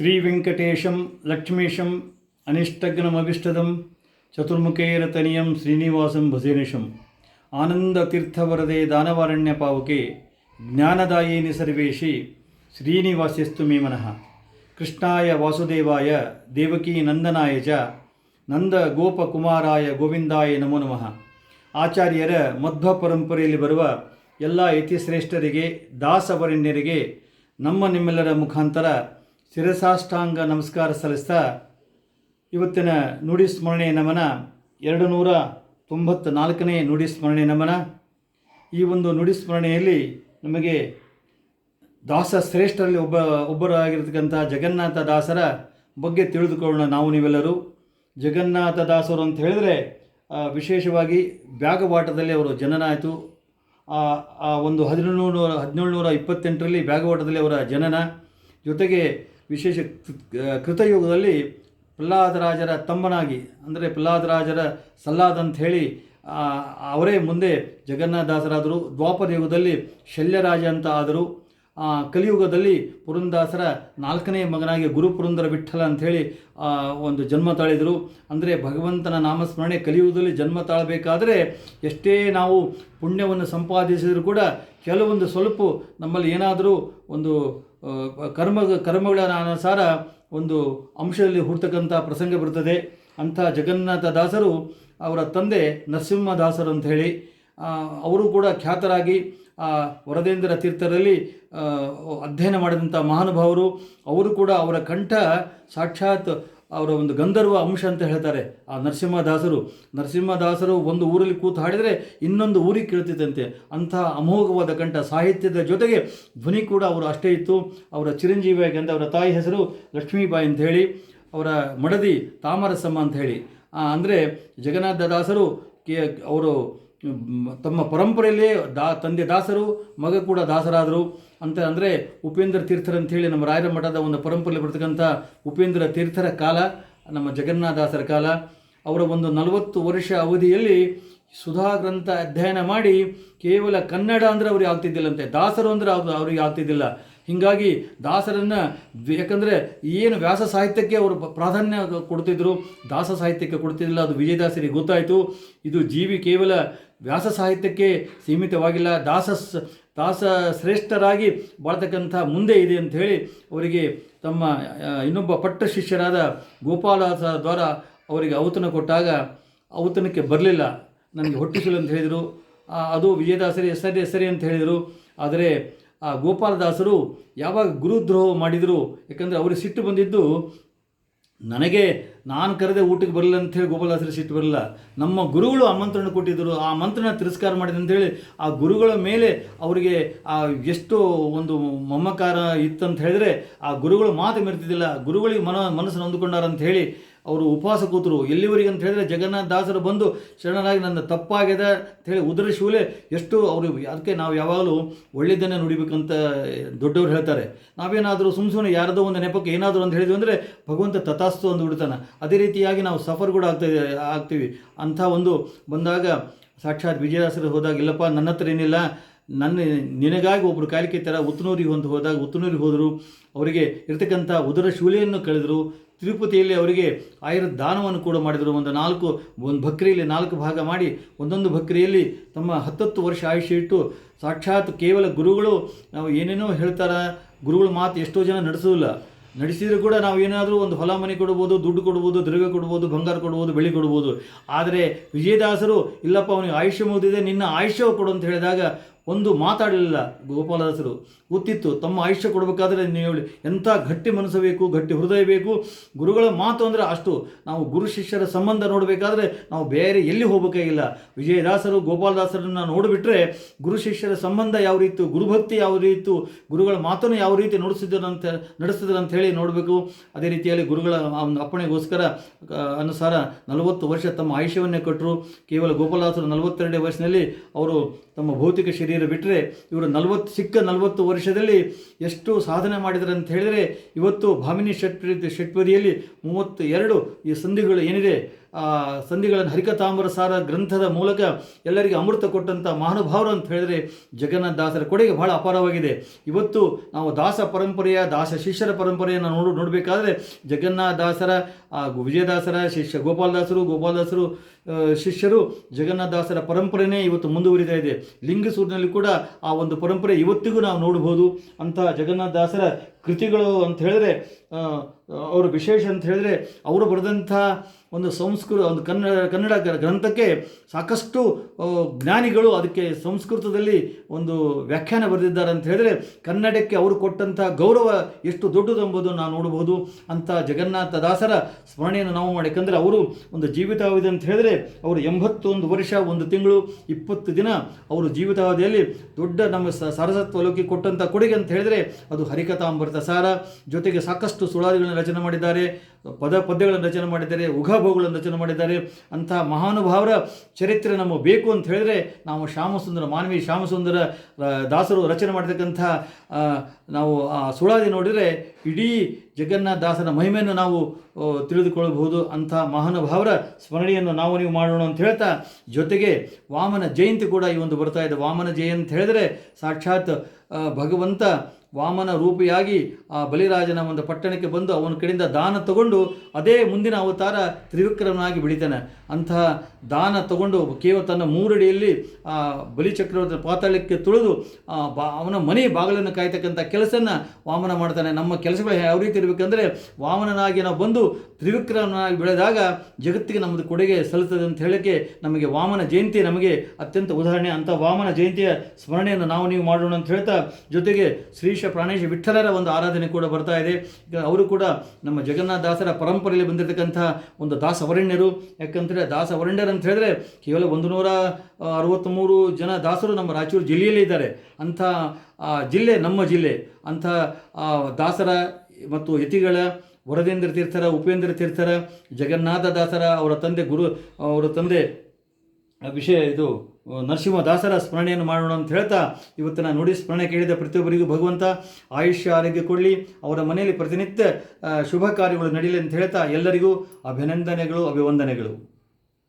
ಶ್ರೀವೆಂಕಟೇಶಂ ಲಕ್ಷ್ಮೀಶಂ ಅನಿಷ್ಟಗ್ನಮಭಿಷ್ಟದಂ ಚತುರ್ಮುಖೇರತನಿಯಂ ಶ್ರೀನಿವಾಸಂ ಭಸೇನಿಷಂ ಆನಂದ ತೀರ್ಥವರದೆ ದಾನವಾರಣ್ಯ ಪಾವುಕೆ ಜ್ಞಾನದಾಯಿನಿ ಸರ್ವೇಶಿ ಶ್ರೀನಿವಾಸ್ಯಸ್ತು ಮೇ ಮನಃ ಕೃಷ್ಣಾಯ ವಾಸುದೇವಾಯ ದೇವಕೀ ನಂದನಾಯ ಚ ನಂದ ಗೋಪಕುಮಾರಾಯ ಗೋವಿಂದಾಯ ನಮೋ ನಮಃ ಆಚಾರ್ಯರ ಮಧ್ವ ಪರಂಪರೆಯಲ್ಲಿ ಬರುವ ಎಲ್ಲ ಯತಿಶ್ರೇಷ್ಠರಿಗೆ, ದಾಸವರಣ್ಯರಿಗೆ ನಮ್ಮ ನಿಮ್ಮೆಲ್ಲರ ಮುಖಾಂತರ ಶಿರಸಾಷ್ಟಾಂಗ ನಮಸ್ಕಾರ ಸಲ್ಲಿಸ್ತಾ ಇವತ್ತಿನ ನುಡಿ ಸ್ಮರಣೆ ನಮನ ಎರಡು ನೂರ ತೊಂಬತ್ತ ನಾಲ್ಕನೇ ನುಡಿ ಸ್ಮರಣೆ ನಮನ. ಈ ಒಂದು ನುಡಿ ಸ್ಮರಣೆಯಲ್ಲಿ ನಮಗೆ ದಾಸ ಶ್ರೇಷ್ಠರಲ್ಲಿ ಒಬ್ಬ, ಒಬ್ಬರಾಗಿರ್ತಕ್ಕಂಥ ಜಗನ್ನಾಥ ದಾಸರ ಬಗ್ಗೆ ತಿಳಿದುಕೊಳ್ಳೋಣ ನಾವು ನೀವೆಲ್ಲರೂ. ಜಗನ್ನಾಥ ದಾಸರು ಅಂತ ಹೇಳಿದ್ರೆ ವಿಶೇಷವಾಗಿ ಬ್ಯಾಗವಾಟದಲ್ಲಿ ಅವರು ಜನನ ಆಯಿತು ಒಂದು ಹದಿನೇಳು ನೂರ ಹದಿನೇಳು ನೂರ ಇಪ್ಪತ್ತೆಂಟರಲ್ಲಿ ಬ್ಯಾಗವಾಟದಲ್ಲಿ ಅವರ ಜನನ. ಜೊತೆಗೆ ವಿಶೇಷ ಕೃತಯುಗದಲ್ಲಿ ಪ್ರಹ್ಲಾದರಾಜರ ತಮ್ಮನಾಗಿ ಅಂದರೆ ಪ್ರಹ್ಲಾದರಾಜರ ಸಲ್ಲಾದ ಅಂತ ಹೇಳಿ ಅವರೇ ಮುಂದೆ ಜಗನ್ನಾಥದಾಸರಾದರು ದ್ವಾಪರ ಯುಗದಲ್ಲಿ ಶಲ್ಯರಾಜ ಅಂತ ಆದರು. ಕಲಿಯುಗದಲ್ಲಿ ಪುರಂದಾಸರ ನಾಲ್ಕನೇ ಮಗನಾಗಿ ಗುರು ಪುರಂದರ ವಿಠಲ ಅಂಥೇಳಿ ಒಂದು ಜನ್ಮ ತಾಳಿದರು. ಅಂದರೆ ಭಗವಂತನ ನಾಮಸ್ಮರಣೆ ಕಲಿಯುಗದಲ್ಲಿ ಜನ್ಮ ತಾಳಬೇಕಾದರೆ ಎಷ್ಟೇ ನಾವು ಪುಣ್ಯವನ್ನು ಸಂಪಾದಿಸಿದರೂ ಕೂಡ ಕೆಲವೊಂದು ಸ್ವಲ್ಪ ನಮ್ಮಲ್ಲಿ ಏನಾದರೂ ಒಂದು ಕರ್ಮ ಕರ್ಮಗಳ ಅನುಸಾರ ಒಂದು ಅಂಶದಲ್ಲಿ ಹುಡ್ತಕ್ಕಂಥ ಪ್ರಸಂಗ ಬರ್ತದೆ. ಅಂಥ ಜಗನ್ನಾಥ ದಾಸರು ಅವರ ತಂದೆ ನರಸಿಂಹದಾಸರು ಹೇಳಿ ಅವರು ಕೂಡ ಖ್ಯಾತರಾಗಿ ವರದೇಂದ್ರ ತೀರ್ಥರಲ್ಲಿ ಅಧ್ಯಯನ ಮಾಡಿದಂಥ ಮಹಾನುಭಾವರು, ಅವರು ಕೂಡ ಅವರ ಕಂಠ ಸಾಕ್ಷಾತ್ ಅವರ ಒಂದು ಗಂಧರ್ವ ಅಂಶ ಅಂತ ಹೇಳ್ತಾರೆ ಆ ನರಸಿಂಹದಾಸರು. ನರಸಿಂಹದಾಸರು ಒಂದು ಊರಲ್ಲಿ ಕೂತು ಹಾಡಿದರೆ ಇನ್ನೊಂದು ಊರಿಗೆ ಕೇಳ್ತಿದ್ದಂತೆ. ಅಂಥ ಅಮೋಘವಾದ ಕಂಠ ಸಾಹಿತ್ಯದ ಜೊತೆಗೆ ಧ್ವನಿ ಕೂಡ ಅವರು ಅಷ್ಟೇ ಇತ್ತು. ಅವರ ಚಿರಂಜೀವಿಯಾಗಿ ಅಂದರೆ ಅವರ ತಾಯಿ ಹೆಸರು ಲಕ್ಷ್ಮೀಬಾಯಿ ಅಂತ ಹೇಳಿ, ಅವರ ಮಡದಿ ತಾಮರಸಮ್ಮ ಅಂತ ಹೇಳಿ. ಅಂದರೆ ಜಗನ್ನಾಥ ದಾಸರು ಕೆ, ಅವರು ತಮ್ಮ ಪರಂಪರೆಯಲ್ಲೇ ದಾ, ತಂದೆ ದಾಸರು, ಮಗ ಕೂಡ ದಾಸರಾದರು. ಅಂತ ಅಂದರೆ ಉಪೇಂದ್ರ ತೀರ್ಥರ ಅಂಥೇಳಿ ನಮ್ಮ ರಾಯರ ಮಠದ ಒಂದು ಪರಂಪರೆಯಲ್ಲಿ ಬರ್ತಕ್ಕಂಥ ಉಪೇಂದ್ರ ತೀರ್ಥರ ಕಾಲ, ನಮ್ಮ ಜಗನ್ನಾಥದಾಸರ ಕಾಲ. ಅವರ ಒಂದು ನಲವತ್ತು ವರ್ಷ ಅವಧಿಯಲ್ಲಿ ಸುಧಾ ಗ್ರಂಥ ಅಧ್ಯಯನ ಮಾಡಿ ಕೇವಲ ಕನ್ನಡ ಅಂದರೆ ಅವ್ರಿಗೆ ಆಗ್ತಿದ್ದಿಲ್ಲಂತೆ ದಾಸರು ಅಂದರೆ ಅವ್ರು ಅವ್ರಿಗೆ ಆಗ್ತಿದ್ದಿಲ್ಲ. ಹೀಗಾಗಿ ದಾಸರನ್ನು ಯಾಕಂದರೆ ಏನು ವ್ಯಾಸ ಸಾಹಿತ್ಯಕ್ಕೆ ಅವರು ಪ್ರಾಧಾನ್ಯ ಕೊಡ್ತಿದ್ರು, ದಾಸ ಸಾಹಿತ್ಯಕ್ಕೆ ಕೊಡ್ತಿದ್ದಿಲ್ಲ ಅದು ವಿಜಯದಾಸರಿಗೆ ಗೊತ್ತಾಯಿತು. ಇದು ಜೀವಿ ಕೇವಲ ವ್ಯಾಸ ಸಾಹಿತ್ಯಕ್ಕೆ ಸೀಮಿತವಾಗಿಲ್ಲ, ದಾಸ ದಾಸ ಶ್ರೇಷ್ಠರಾಗಿ ಬಾಳ್ತಕ್ಕಂಥ ಮುಂದೆ ಇದೆ ಅಂತ ಹೇಳಿ ಅವರಿಗೆ ತಮ್ಮ ಇನ್ನೊಬ್ಬ ಪಟ್ಟ ಶಿಷ್ಯರಾದ ಗೋಪಾಲದಾಸ ದ್ವಾರ ಅವರಿಗೆ ಔತಣ ಕೊಟ್ಟಾಗ ಔತಣಕ್ಕೆ ಬರಲಿಲ್ಲ. ನನಗೆ ಹೊಟ್ಟಿಸಲು ಅಂತ ಹೇಳಿದರು. ಅದು ವಿಜಯದಾಸರಿ ಸರಿ ಸರಿ ಅಂತ ಹೇಳಿದರು. ಆದರೆ ಆ ಗೋಪಾಲದಾಸರು ಯಾವಾಗ ಗುರುದ್ರೋಹ ಮಾಡಿದರು? ಯಾಕಂದರೆ ಅವರಿಗೆ ಸಿಟ್ಟು ಬಂದಿದ್ದು, ನನಗೆ ನಾನು ಕರೆದೇ ಊಟಕ್ಕೆ ಬರಲಿಲ್ಲ ಅಂತೇಳಿ ಗೋಪಾಲದಾಸರಿಗೆ ಸಿಟ್ಟು ಬರಲಿಲ್ಲ. ನಮ್ಮ ಗುರುಗಳು ಆಮಂತ್ರಣ ಕೊಟ್ಟಿದ್ದರು, ಆ ಮಂತ್ರಣ ತಿರಸ್ಕಾರ ಮಾಡಿದೆ ಅಂತೇಳಿ ಆ ಗುರುಗಳ ಮೇಲೆ ಅವರಿಗೆ ಆ ಎಷ್ಟು ಒಂದು ಮಮಕಾರ ಇತ್ತಂತ ಹೇಳಿದ್ರೆ ಆ ಗುರುಗಳು ಮಾತು ಮೆರ್ತಿದ್ದಿಲ್ಲ. ಗುರುಗಳಿಗೆ ಮನ ಮನಸ್ಸನ್ನು ಹೊಂದಿಕೊಂಡಾರ ಅಂತ ಹೇಳಿ ಅವರು ಉಪವಾಸ ಕೂತರು. ಎಲ್ಲಿವರೆಗೆ ಅಂತ ಹೇಳಿದ್ರೆ ಜಗನ್ನಾಥ ದಾಸರು ಬಂದು ಶರಣರಾಗಿ ನನ್ನ ತಪ್ಪಾಗಿದೆ ಅಂತ ಹೇಳಿ ಶೂಲೆ ಎಷ್ಟು ಅವರು ಅದಕ್ಕೆ ನಾವು ಯಾವಾಗಲೂ ಒಳ್ಳೆಯದನ್ನೇ ನುಡಿಬೇಕಂತ ದೊಡ್ಡವರು ಹೇಳ್ತಾರೆ. ನಾವೇನಾದರೂ ಸುಮ್ಮ ಸುಮ್ಮನೆ ಯಾರದೋ ಒಂದು ನೆಪಕ್ಕೆ ಏನಾದರೂ ಅಂತ ಹೇಳಿದ್ವಿ ಅಂದರೆ ಭಗವಂತ ತಥಾಸ್ತು ಅಂದು ಬಿಡ್ತಾನೆ. ಅದೇ ರೀತಿಯಾಗಿ ನಾವು ಸಫರ್ ಕೂಡ ಆಗ್ತಾ ಆಗ್ತೀವಿ. ಅಂಥ ಒಂದು ಬಂದಾಗ ಸಾಕ್ಷಾತ್ ವಿಜಯದಾಸರು ಹೋದಾಗ, ಇಲ್ಲಪ್ಪ ನನ್ನ ಹತ್ರ ಏನಿಲ್ಲ ನನ್ನ ನಿನಗಾಗಿ ಒಬ್ಬರು ಕಾಲಿಕೆ ಥರ ಉತ್ತನೂರಿಗೆ ಒಂದು ಹೋದಾಗ ಉತ್ತನೂರಿಗೆ ಹೋದರು. ಅವರಿಗೆ ಇರತಕ್ಕಂಥ ಉದರ ಶೂಲೆಯನ್ನು ಕಳೆದರು. ತಿರುಪತಿಯಲ್ಲಿ ಅವರಿಗೆ ಆಯುರ್ ದಾನವನ್ನು ಕೂಡ ಮಾಡಿದರು. ಒಂದು ನಾಲ್ಕು, ಒಂದು ಭಕ್ರಿಯಲ್ಲಿ ನಾಲ್ಕು ಭಾಗ ಮಾಡಿ ಒಂದೊಂದು ಭಕ್ರಿಯಲ್ಲಿ ತಮ್ಮ ಹತ್ತತ್ತು ವರ್ಷ ಆಯುಷ್ಯ ಇಟ್ಟು ಸಾಕ್ಷಾತ್ ಕೇವಲ ಗುರುಗಳು ನಾವು ಏನೇನೋ ಹೇಳ್ತಾರ, ಗುರುಗಳ ಮಾತು ಎಷ್ಟೋ ಜನ ನಡೆಸೋದಿಲ್ಲ. ನಡೆಸಿದರೂ ಕೂಡ ನಾವು ಏನಾದರೂ ಒಂದು ಹೊಲ ಮನೆ ಕೊಡ್ಬೋದು, ದುಡ್ಡು ಕೊಡ್ಬೋದು, ದ್ರವ್ಯ ಕೊಡ್ಬೋದು, ಬಂಗಾರ ಕೊಡ್ಬೋದು ಬೆಳೆ ಕೊಡ್ಬೋದು. ಆದರೆ ವಿಜಯದಾಸರು, ಇಲ್ಲಪ್ಪ, ಅವನಿಗೆ ಆಯುಷ್ಯ ಮುಗಿದಿದೆ, ನಿನ್ನ ಆಯುಷ್ಯ ಕೊಡು ಅಂತ ಹೇಳಿದಾಗ ಒಂದು ಮಾತಾಡಲಿಲ್ಲ ಗೋಪಾಲದಾಸರು. ಗೊತ್ತಿತ್ತು, ತಮ್ಮ ಆಯುಷ್ಯ ಕೊಡಬೇಕಾದ್ರೆ ನೀವು ಎಂಥ ಗಟ್ಟಿ ಮನಸ್ಸು ಬೇಕು, ಗಟ್ಟಿ ಹೃದಯ ಬೇಕು, ಗುರುಗಳ ಮಾತು ಅಂದರೆ ಅಷ್ಟು. ನಾವು ಗುರು ಶಿಷ್ಯರ ಸಂಬಂಧ ನೋಡಬೇಕಾದ್ರೆ ನಾವು ಬೇರೆ ಎಲ್ಲಿ ಹೋಗಬೇಕಾಗಿಲ್ಲ. ವಿಜಯದಾಸರು, ಗೋಪಾಲದಾಸರನ್ನು ನೋಡಿಬಿಟ್ರೆ ಗುರು ಶಿಷ್ಯರ ಸಂಬಂಧ ಯಾವ ರೀತಿ, ಗುರುಭಕ್ತಿ ಯಾವ ರೀತಿ, ಗುರುಗಳ ಮಾತನ್ನು ಯಾವ ರೀತಿ ನಡೆಸಿದ್ರು ಅಂತ ನಡೆಸಿದ್ರು ಅಂತ ಹೇಳಿ ನೋಡಬೇಕು. ಅದೇ ರೀತಿಯಲ್ಲಿ ಗುರುಗಳ ಒಂದು ಅಪ್ಪಣೆಗೋಸ್ಕರ ಅನುಸಾರ ನಲವತ್ತು ವರ್ಷ ತಮ್ಮ ಆಯುಷ್ಯವನ್ನೇ ಕೊಟ್ಟರು ಕೇವಲ ಗೋಪಾಲದಾಸರು ನಲವತ್ತೆರಡೇ ವಯಸ್ಸಿನಲ್ಲಿ ಅವರು ತಮ್ಮ ಭೌತಿಕ ಶರೀರ ಬಿಟ್ಟರೆ ಇವರು ನಲವತ್ತು, ಸಿಕ್ಕ ನಲವತ್ತು ವರ್ಷದಲ್ಲಿ ಎಷ್ಟು ಸಾಧನೆ ಮಾಡಿದ್ದಾರೆ ಅಂತ ಹೇಳಿದರೆ ಇವತ್ತು ಭಾಮಿನಿ ಷಟ್ಪರಿ ಷಟ್ಪದಿಯಲ್ಲಿ ಮೂವತ್ತು ಎರಡು ಈ ಸಂಧಿಗಳು ಏನಿದೆ? ಸಂಧಿಗಳನ್ನು ಹರಿಕತಾಂಬರ ಸಾರ ಗ್ರಂಥದ ಮೂಲಕ ಎಲ್ಲರಿಗೆ ಅಮೃತ ಕೊಟ್ಟಂಥ ಮಹಾನುಭಾವರು ಅಂತ ಹೇಳಿದ್ರೆ ಜಗನ್ನಾಥ ದಾಸರ ಕೊಡುಗೆ ಬಹಳ ಅಪಾರವಾಗಿದೆ. ಇವತ್ತು ನಾವು ದಾಸ ಪರಂಪರೆಯ ದಾಸ ಶಿಷ್ಯರ ಪರಂಪರೆಯನ್ನು ನೋಡು ನೋಡಬೇಕಾದ್ರೆ ಜಗನ್ನಾಥ ದಾಸರ ಆ ವಿಜಯದಾಸರ ಶಿಷ್ಯ ಗೋಪಾಲದಾಸರು ಗೋಪಾಲದಾಸರು ಶಿಷ್ಯರು ಶಿಷ್ಯರು ಜಗನ್ನಾಥದಾಸರ ಪರಂಪರೆನೇ ಇವತ್ತು ಮುಂದುವರಿತಾ ಇದೆ. ಲಿಂಗಸೂರಿನಲ್ಲಿ ಕೂಡ ಆ ಒಂದು ಪರಂಪರೆ ಇವತ್ತಿಗೂ ನಾವು ನೋಡಬಹುದು ಜಗನ್ನಾಥ ದಾಸರ ಕೃತಿಗಳು ಅಂತ ಹೇಳಿದ್ರೆ ಆ, ಅವರ ವಿಶೇಷ ಅಂತ ಹೇಳಿದ್ರೆ ಅವರು ಬರೆದಂಥ ಒಂದು ಸಂಸ್ಕೃತ ಒಂದು ಕನ್ನಡ ಕನ್ನಡ ಗ್ರಂಥಕ್ಕೆ ಸಾಕಷ್ಟು ಜ್ಞಾನಿಗಳು ಅದಕ್ಕೆ ಸಂಸ್ಕೃತದಲ್ಲಿ ಒಂದು ವ್ಯಾಖ್ಯಾನ ಬರೆದಿದ್ದಾರೆ ಅಂತ ಹೇಳಿದ್ರೆ ಕನ್ನಡಕ್ಕೆ ಅವರು ಕೊಟ್ಟಂಥ ಗೌರವ ಎಷ್ಟು ದೊಡ್ಡದು ಎಂಬುದು ನಾವು ನೋಡಬಹುದು. ಅಂಥ ಜಗನ್ನಾಥ ದಾಸರ ಸ್ಮರಣೆಯನ್ನು ನಾವು ಮಾಡಿ ಅವರು ಒಂದು ಜೀವಿತಾವಧಿ ಅಂತ ಹೇಳಿದ್ರೆ ಅವರು ಎಂಬತ್ತೊಂದು ವರ್ಷ, ಒಂದು ತಿಂಗಳು, ಇಪ್ಪತ್ತು ದಿನ ಅವರು ಜೀವಿತಾವಧಿಯಲ್ಲಿ ದೊಡ್ಡ ನಮ್ಮ ಸಾರಸತ್ವ ಲೋಕಿ ಕೊಟ್ಟಂಥ ಕೊಡುಗೆ ಅಂತ ಹೇಳಿದ್ರೆ ಅದು ಹರಿಕಥಾಂಬರ್ತ ಸಾರ. ಜೊತೆಗೆ ಸಾಕಷ್ಟು ಸುಳಾದಿಗಳನ್ನು ರಚನೆ ಮಾಡಿದ್ದಾರೆ, ಪದ ಪದ್ಯಗಳನ್ನು ರಚನೆ ಮಾಡಿದ್ದಾರೆ ಉಘಾಭೋಗಗಳನ್ನು ರಚನೆ ಮಾಡಿದ್ದಾರೆ. ಅಂತಹ ಮಹಾನುಭಾವರ ಚರಿತ್ರೆ ನಮಗೆ ಬೇಕು ಅಂತ ಹೇಳಿದ್ರೆ ನಾವು ಶ್ಯಾಮಸುಂದರ, ಮಾನವಿ ಶ್ಯಾಮಸುಂದರ ದಾಸರು ರಚನೆ ಮಾಡಿರ್ತಕ್ಕಂಥ ನಾವು, ಆ, ಸುಳಾದಿ ನೋಡಿದರೆ ಇಡೀ ಜಗನ್ನಾಥ ದಾಸನ ಮಹಿಮೆಯನ್ನು ನಾವು ತಿಳಿದುಕೊಳ್ಳಬಹುದು. ಅಂಥ ಮಹಾನುಭಾವರ ಸ್ಮರಣೆಯನ್ನು ನಾವು ನೀವು ಮಾಡೋಣ ಅಂತ ಹೇಳ್ತಾ, ಜೊತೆಗೆ ವಾಮನ ಜಯಂತಿ ಕೂಡ ಈ ಒಂದು ಬರ್ತಾ ಇದೆ. ವಾಮನ ಜಯಂತಿ ಹೇಳಿದ್ರೆ ಸಾಕ್ಷಾತ್ ಭಗವಂತ ವಾಮನ ರೂಪಿಯಾಗಿ ಆ ಬಲಿರಾಜನ ಒಂದು ಪಟ್ಟಣಕ್ಕೆ ಬಂದು ಅವನ ಕಡೆಯಿಂದ ದಾನ ತಗೊಂಡು ಅದೇ ಮುಂದಿನ ಅವತಾರ ತ್ರಿವಿಕ್ರಮನಾಗಿ ಬೆಳಿತಾನೆ. ಅಂತಹ ದಾನ ತಗೊಂಡು ಕೇವಲ ತನ್ನ ಮೂರಡಿಯಲ್ಲಿ ಆ ಬಲಿ ಚಕ್ರವರ್ತಿ ಪಾತಾಳಕ್ಕೆ ತುಳಿದು ಬಾ ಅವನ ಮನೆ ಬಾಗಿಲನ್ನು ಕಾಯ್ತಕ್ಕಂಥ ಕೆಲಸನ ವಾಮನ ಮಾಡ್ತಾನೆ. ನಮ್ಮ ಕೆಲಸಗಳು ಯಾವ ರೀತಿ ಇರಬೇಕಂದ್ರೆ ವಾಮನನಾಗಿ ನಾವು ಬಂದು ತ್ರಿವಿಕ್ರಮನಾಗಿ ಬೆಳೆದಾಗ ಜಗತ್ತಿಗೆ ನಮ್ಮದು ಕೊಡುಗೆ ಸಲ್ಲುತ್ತದೆ ಅಂತ ಹೇಳಕ್ಕೆ ನಮಗೆ ವಾಮನ ಜಯಂತಿ ನಮಗೆ ಅತ್ಯಂತ ಉದಾಹರಣೆ. ಅಂತ ವಾಮನ ಜಯಂತಿಯ ಸ್ಮರಣೆಯನ್ನು ನಾವು ನೀವು ಮಾಡೋಣ ಅಂತ ಹೇಳ್ತಾ ಜೊತೆಗೆ ಶ್ರೀಶ ಪ್ರಾಣೇಶ ವಿಠಲರ ಒಂದು ಆರಾಧನೆ ಕೂಡ ಬರ್ತಾ ಇದೆ. ಈಗ ಅವರು ಕೂಡ ನಮ್ಮ ಜಗನ್ನಾಥ ದಾಸರ ಪರಂಪರೆಯಲ್ಲಿ ಬಂದಿರತಕ್ಕಂಥ ಒಂದು ದಾಸವರಣ್ಯರು ದಾಸ ದಾಸವರಣ್ಯರು ಅಂತ ಹೇಳಿದ್ರೆ ಕೇವಲ ಒಂದು ನೂರ ಅರವತ್ತ್ಮೂರು ಜನ ದಾಸರು ನಮ್ಮ ರಾಯಚೂರು ಜಿಲ್ಲೆಯಲ್ಲೇ ಇದ್ದಾರೆ. ಅಂಥ ಜಿಲ್ಲೆ ನಮ್ಮ ಜಿಲ್ಲೆ. ಅಂಥ ದಾಸರ ಮತ್ತು ಯತಿಗಳ, ವರದೇಂದ್ರ ತೀರ್ಥರ, ಉಪೇಂದ್ರ ತೀರ್ಥರ, ಜಗನ್ನಾಥ ದಾಸರ, ಅವರ ತಂದೆ ಗುರು, ಅವರ ತಂದೆ ವಿಷಯ ಇದು ನರಸಿಂಹದಾಸರ ಸ್ಮರಣೆಯನ್ನು ಮಾಡೋಣ ಅಂತ ಹೇಳ್ತಾ ಇವತ್ತಿನ ನುಡಿ ಸ್ಮರಣೆ ಕೇಳಿದ ಪ್ರತಿಯೊಬ್ಬರಿಗೂ, ಭಗವಂತ ಆಯುಷ್ಯ, ಆರೋಗ್ಯ ಕೊಡಲಿ, ಅವರ ಮನೆಯಲ್ಲಿ ಪ್ರತಿನಿತ್ಯ ಶುಭ ಕಾರ್ಯಗಳು ನಡೀಲಿ ಅಂತ ಹೇಳ್ತಾ ಎಲ್ಲರಿಗೂ ಅಭಿನಂದನೆಗಳು, ಅಭಿವಂದನೆಗಳು.